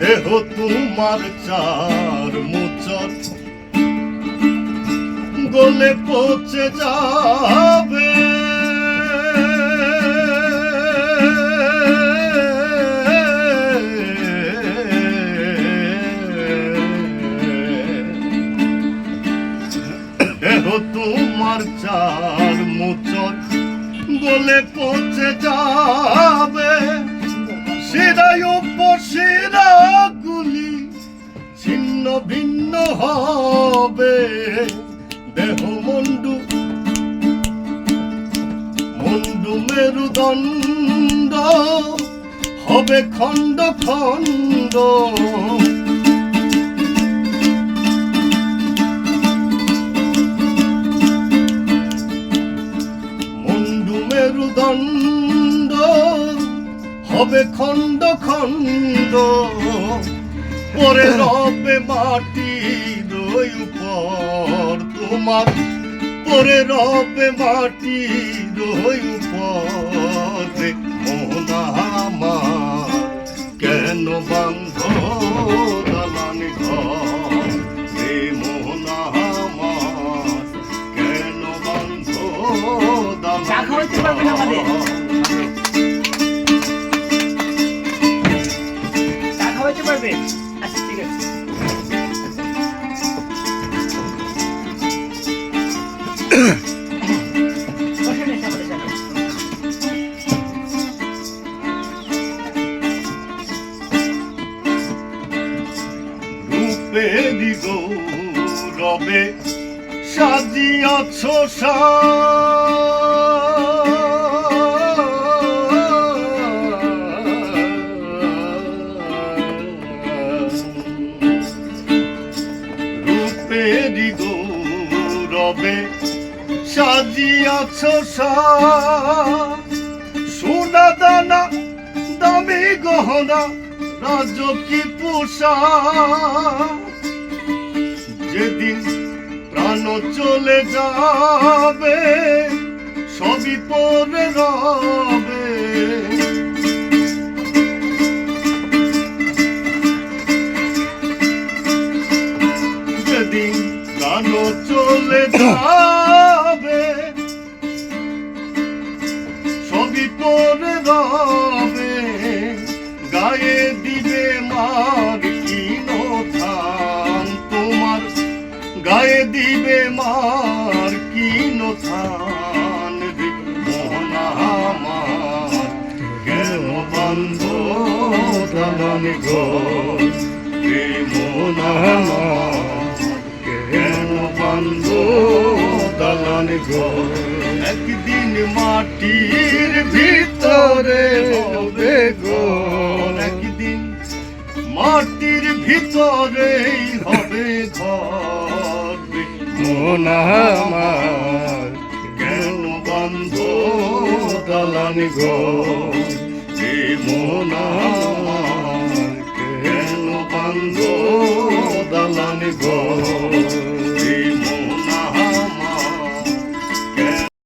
দেহ তোমার চার মুচর গলে পচে যাবে। দেহ তোমার চার গলে পচে যাবে। শিরায় উপশিরা গুলি ছিন্ন ভিন্ন হবে। দেহ মন্ডু মন্ডু মেরুদণ্ড হবে খণ্ড খণ্ড। মেরুদণ্ড হবে খণ্ড খণ্ড। পরে রবে ওই উপর তোমার, পরে রবে ওই উপর মোহনা আমার। কেন বান্ধ রূপেরি গৌরবে সাজিয়াছ রূপেরি গৌরবে সাজিয়াছ সোনা দানা দামি গহনা রাজকি পোষা যেদিন প্রাণ চলে যাবে, সবই পরে রবে। যেদিন প্রাণ চলে যাবে, সবই পরে রবে। গায়ে দিবে মার কিনো থান তোমার গায়ে দিবে মার কিনো থান রে মোহনা আমার কেন বন্ধ দালান গো মোহনা কেন বন্ধ দালান গো একদিন মাটির ভিতরে হবে ভিতরেই হবে ঘর মন আমার কেন বন্ধ দালান এ মন কেন বন্ধ দালান গো?